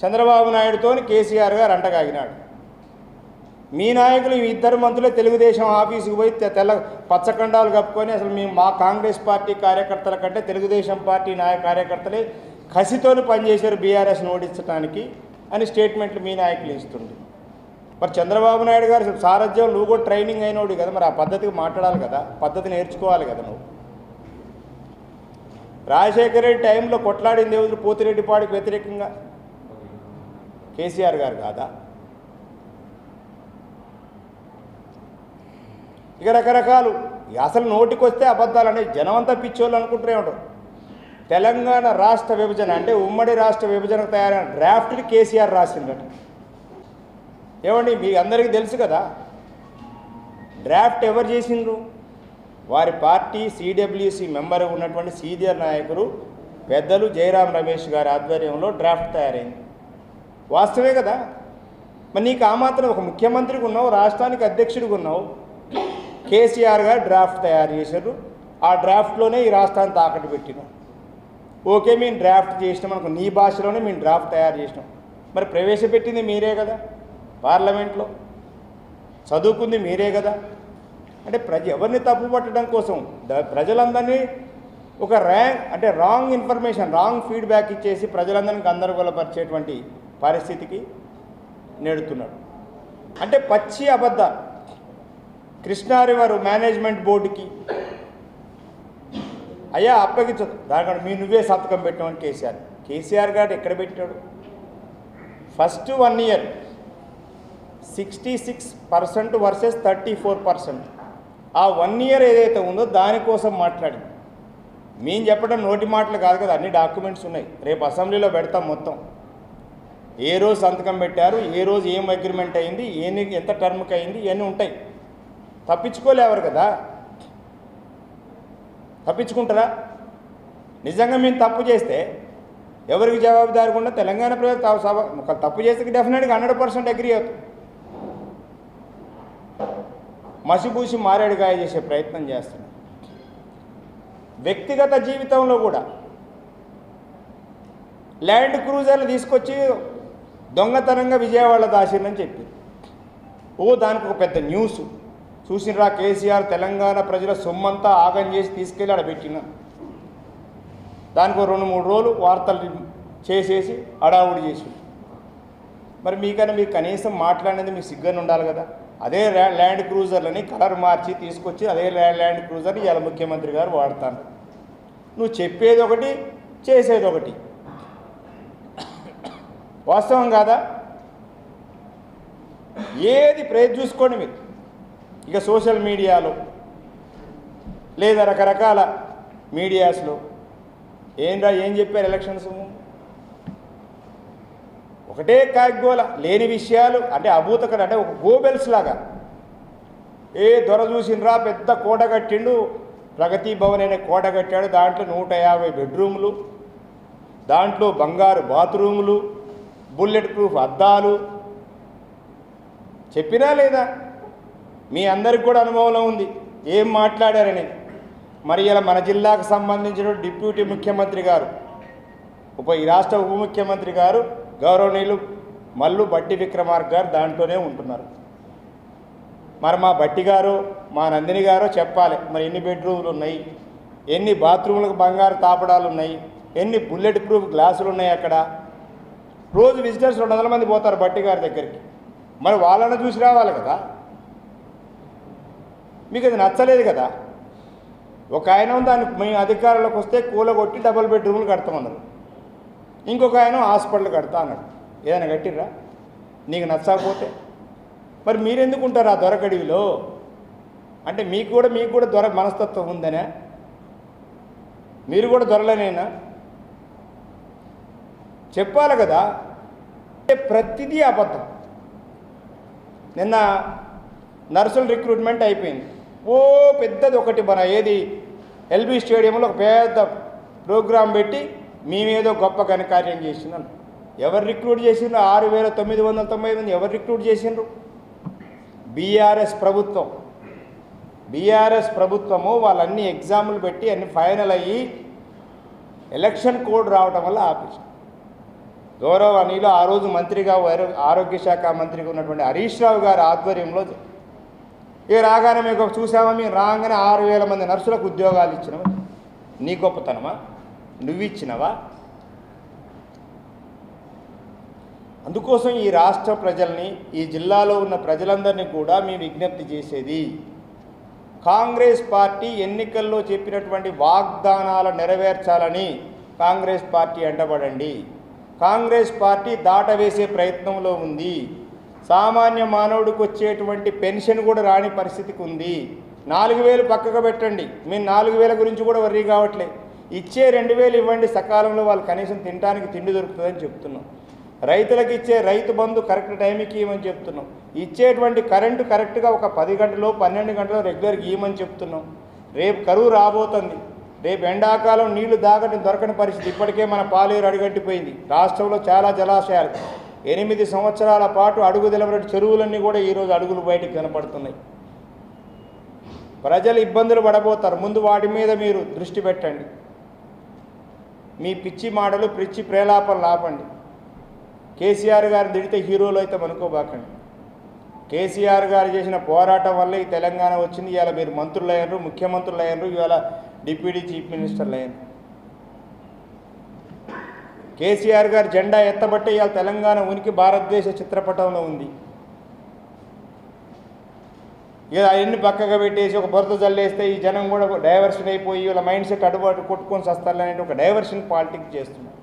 చంద్రబాబు నాయుడుతో కేసీఆర్ గారు అంటగాగినాడు. మీ నాయకులు ఈ ఇద్దరు మంత్రులే తెలుగుదేశం ఆఫీసుకు పోయి తెల్ల పచ్చకండాలు కప్పుకొని అసలు మేము మా కాంగ్రెస్ పార్టీ కార్యకర్తల కంటే తెలుగుదేశం పార్టీ నాయ కార్యకర్తలే కసితోని పనిచేశారు బీఆర్ఎస్ని ఓడించడానికి అని స్టేట్మెంట్లు మీ నాయకులు ఇస్తుంది మరి చంద్రబాబు నాయుడు గారు సారథ్యం నువ్వు కూడా ట్రైనింగ్ అయినోడు కదా మరి ఆ పద్ధతికి మాట్లాడాలి కదా పద్ధతి నేర్చుకోవాలి కదా నువ్వు. రాజశేఖర రెడ్డి టైంలో కొట్లాడింది ఎవరు పోతిరెడ్డిపాడికి వ్యతిరేకంగా. కేసీఆర్ గారు కాదా? ఇక రకరకాలు. అసలు నోటికొస్తే అబద్ధాలు అనేది జనమంతా పిచ్చోళ్ళు అనుకుంటూనే ఉంటారు తెలంగాణ రాష్ట్ర విభజన అంటే ఉమ్మడి రాష్ట్ర విభజనకు తయారైన డ్రాఫ్ట్ని కేసీఆర్ రాసిందట. ఏమండి? మీ అందరికీ తెలుసు కదా? డ్రాఫ్ట్ ఎవరు చేసిండ్రు? వారి పార్టీ సిడబ్ల్యూసి మెంబర్ ఉన్నటువంటి సీనియర్ నాయకులు పెద్దలు జయరాం రమేష్ గారి ఆధ్వర్యంలో డ్రాఫ్ట్ తయారైంది. వాస్తవే కదా? మరి నీకు ఆ మాత్రం ఒక ముఖ్యమంత్రికి ఉన్నావు రాష్ట్రానికి అధ్యక్షుడికి ఉన్నావు. కేసీఆర్ గారు డ్రాఫ్ట్ తయారు చేశారు. ఆ డ్రాఫ్ట్లోనే ఈ రాష్ట్రాన్ని తాకట్టు పెట్టినాం. ఓకే మేము డ్రాఫ్ట్ చేసినాం అనుకో నీ భాషలోనే మేము డ్రాఫ్ట్ తయారు చేసినాం. మరి ప్రవేశపెట్టింది మీరే కదా? పార్లమెంట్లో. చదువుకుంది మీరే కదా? అంటే ప్రజ ఎవరిని తప్పు పట్టడం కోసం? ద- ప్రజలందరినీ ఒక ర్యాంక్ అంటే రాంగ్ ఇన్ఫర్మేషన్ రాంగ్ ఫీడ్బ్యాక్ ఇచ్చేసి ప్రజలందరినీ గందరగోళపరిచేటువంటి పరిస్థితికి నెడుతున్నాడు అంటే పచ్చి అబద్ధాలు కృష్ణా రివర్ మేనేజ్మెంట్ బోర్డుకి అయ్యా అప్పగించదు దానికంటే మీ నువ్వే సంతకం పెట్టామని కేసీఆర్. కేసీఆర్ గారు ఎక్కడ పెట్టాడు? First one year sixty six percent versus thirty four percent. ఆ వన్ ఇయర్ ఏదైతే ఉందో దానికోసం మాట్లాడింది మేము చెప్పడం నోటి మాటలు కాదు కదా అన్ని డాక్యుమెంట్స్ ఉన్నాయి. రేపు అసెంబ్లీలో పెడతాం మొత్తం. ఏ రోజు సంతకం పెట్టారు ఏ రోజు ఏం అగ్రిమెంట్ అయింది ఏని ఎంత టర్మ్కి అయింది ఇవన్నీ ఉంటాయి. తప్పించుకోలేవరు కదా. తప్పించుకుంటారా? నిజంగా మేము తప్పు చేస్తే ఎవరికి జవాబుదారుకుండా తెలంగాణ ప్రజలు సభ ఒక తప్పు చేస్తే డెఫినెట్గా హండ్రెడ్ పర్సెంట్ అగ్రి అవుతుంది మసిబూసి మారేడుగాయ చేసే ప్రయత్నం చేస్తున్నాం. వ్యక్తిగత జీవితంలో కూడా ల్యాండ్ క్రూజర్లు తీసుకొచ్చి దొంగతనంగా విజయవాడ దాసిందని చెప్పి. ఓ దానికి ఒక పెద్ద న్యూస్. చూసినరా కేసీఆర్ తెలంగాణ ప్రజల సొమ్మంతా ఆగం చేసి తీసుకెళ్ళి ఆడ పెట్టిన. దానికి రెండు మూడు రోజులు వార్తలు చేసేసి అడావుడి చేసి మరి మీకన్నా మీకు కనీసం మాట్లాడేది మీకు సిగ్గని ఉండాలి కదా. అదే ల్యాండ్ క్రూజర్లని కలర్ మార్చి తీసుకొచ్చి అదే ల్యాండ్ క్రూజర్ని ఇవాళ ముఖ్యమంత్రి గారు వాడతాను నువ్వు చెప్పేది ఒకటి చేసేది ఒకటి. వాస్తవం కాదా? ఏది ప్రేజ్ చూసుకోండి మీరు. ఇక సోషల్ మీడియాలో లేదా రకరకాల మీడియాస్లో. ఏంరా ఏం చెప్పారు ఎలక్షన్స్? ఒకటే కాగ్గోల లేని విషయాలు అంటే అభూతకడు అంటే ఒక గోబెల్స్ లాగా. ఏ దొర చూసినరా పెద్ద కోట కట్టిండు ప్రగతి భవన్ అనే కోట కట్టాడు. దాంట్లో నూట యాభై బెడ్రూములు దాంట్లో బంగారు బాత్రూములు బుల్లెట్ ప్రూఫ్ అద్దాలు. చెప్పినా లేదా? మీ అందరికి కూడా అనుభవంలో ఉంది. ఏం మాట్లాడారని మరి ఇలా మన జిల్లాకు సంబంధించిన డిప్యూటీ ముఖ్యమంత్రి గారు ఉప ఈ రాష్ట్ర ఉప ముఖ్యమంత్రి గారు గౌరవనీయులు మల్లు బట్టి విక్రమార్క గారు దాంట్లోనే ఉంటున్నారు. మరి మా బట్టి గారు మా నందిని గారు చెప్పాలి మరి ఎన్ని బెడ్రూమ్లు ఉన్నాయి? ఎన్ని బాత్రూములకు బంగారు తాపడాలు ఉన్నాయి? ఎన్ని బుల్లెట్ ప్రూఫ్ గ్లాసులు ఉన్నాయి అక్కడ? రోజు విజిటర్స్ రెండు వందల మంది పోతారు బట్టి గారి దగ్గరికి. మరి వాళ్ళని చూసి రావాలి కదా? మీకు అది నచ్చలేదు కదా? ఒక ఆయన దాన్ని మేము అధికారంలోకి వస్తే కూలగొట్టి డబుల్ బెడ్రూమ్లు కడతామన్నారు. ఇంకొక ఆయన హాస్పిటల్ కడతా అన్నాడు. ఏదైనా కట్టిర్రా? నీకు నచ్చకపోతే. మరి మీరెందుకు ఉంటారు ఆ దొరకడివిలో? అంటే మీకు కూడా మీకు కూడా దొర మనస్తత్వం ఉందనే? మీరు కూడా దొరలనేనా? చెప్పాలి కదా. అంటే ప్రతిదీ అబద్ధం. నిన్న నర్సుల రిక్రూట్మెంట్ అయిపోయింది. ఓ పెద్దది ఒకటి మన ఏది ఎల్బీ స్టేడియంలో ఒక పెద్ద ప్రోగ్రాం పెట్టి మేమేదో గొప్ప ఘనకార్యం చేసినాం. ఎవరు రిక్రూట్ చేసిండ్రు? ఆరు వేల తొమ్మిది వందల తొంభై మంది ఎవరు రిక్రూట్ చేసిండ్రు? బీఆర్ఎస్ ప్రభుత్వం. బీఆర్ఎస్ ప్రభుత్వము వాళ్ళన్ని ఎగ్జాములు పెట్టి అన్ని ఫైనల్ అయ్యి ఎలక్షన్ కోడ్ రావటం వల్ల ఆపేసి గౌరవ ఆ రోజు మంత్రిగా ఆరోగ్య శాఖ మంత్రిగా ఉన్నటువంటి హరీష్ రావు గారి ఆధ్వర్యంలో ఇక రాగానే మేము చూసామా? మేము రాగానే ఆరు వేల మంది నర్సులకు ఉద్యోగాలు ఇచ్చినాము నీ గొప్పతనమా? నువ్విచ్చినవా? అందుకోసం ఈ రాష్ట్ర ప్రజల్ని ఈ జిల్లాలో ఉన్న ప్రజలందరినీ కూడా మేము విజ్ఞప్తి చేసేది కాంగ్రెస్ పార్టీ ఎన్నికల్లో చెప్పినటువంటి వాగ్దానాలు నెరవేర్చాలని కాంగ్రెస్ పార్టీ అంటబడండి. కాంగ్రెస్ పార్టీ దాటవేసే ప్రయత్నంలో ఉంది. సామాన్య మానవుడికి వచ్చేటువంటి పెన్షన్ కూడా రాని పరిస్థితికి ఉంది. నాలుగు వేలు పక్కకు పెట్టండి. మేము నాలుగు వేల గురించి కూడా వర్రీ కావట్లే. ఇచ్చే రెండు వేలు ఇవ్వండి సకాలంలో వాళ్ళు కనీసం తినడానికి తిండి దొరుకుతుందని చెప్తున్నాం. రైతులకు ఇచ్చే రైతు బంధు కరెక్ట్ టైంకి ఇవ్వమని చెప్తున్నాం. ఇచ్చేటువంటి కరెంటు కరెక్ట్గా ఒక పది గంటలో పన్నెండు గంటలు రెగ్యులర్గా ఇవ్వమని చెప్తున్నాం. రేపు కరువు రాబోతుంది. రేపు ఎండాకాలం నీళ్ళు దాగటం దొరకని పరిస్థితి. ఇప్పటికే మన పాలేరు అడుగంటిపోయింది. రాష్ట్రంలో చాలా జలాశయాలు. ఎనిమిది సంవత్సరాల పాటు అడుగు తెలవనటువంటి చెరువులన్నీ కూడా ఈరోజు అడుగులు బయటికి కనపడుతున్నాయి. ప్రజలు ఇబ్బందులు పడబోతారు. ముందు వాటి మీద మీరు దృష్టి పెట్టండి. మీ పిచ్చి మాటలు పిచ్చి ప్రేలాపం ఆపండి కేసీఆర్ గారిని తిడితే హీరోలు అయితే అనుకోబాకండి కేసీఆర్ గారు చేసిన పోరాటం వల్ల ఈ తెలంగాణ వచ్చింది. ఇవాళ మీరు మంత్రులు అయ్యారు ముఖ్యమంత్రులు అయ్యారు ఇవాళ డిప్యూటీ చీఫ్ మినిస్టర్లు అయ్యారు. కేసీఆర్ గారు జెండా ఎత్తబట్టే ఇవాళ తెలంగాణ ఉనికి భారతదేశ చిత్రపటంలో ఉంది. ఇక అవన్నీ పక్కగా పెట్టేసి ఒక బురద జల్లేస్తే ఈ జనం కూడా డైవర్షన్ అయిపోయి వీళ్ళ మైండ్ సెట్ అడుబాటు కొట్టుకొని వస్తారనేది ఒక డైవర్షన్ పాలిటిక్స్ చేస్తున్నారు.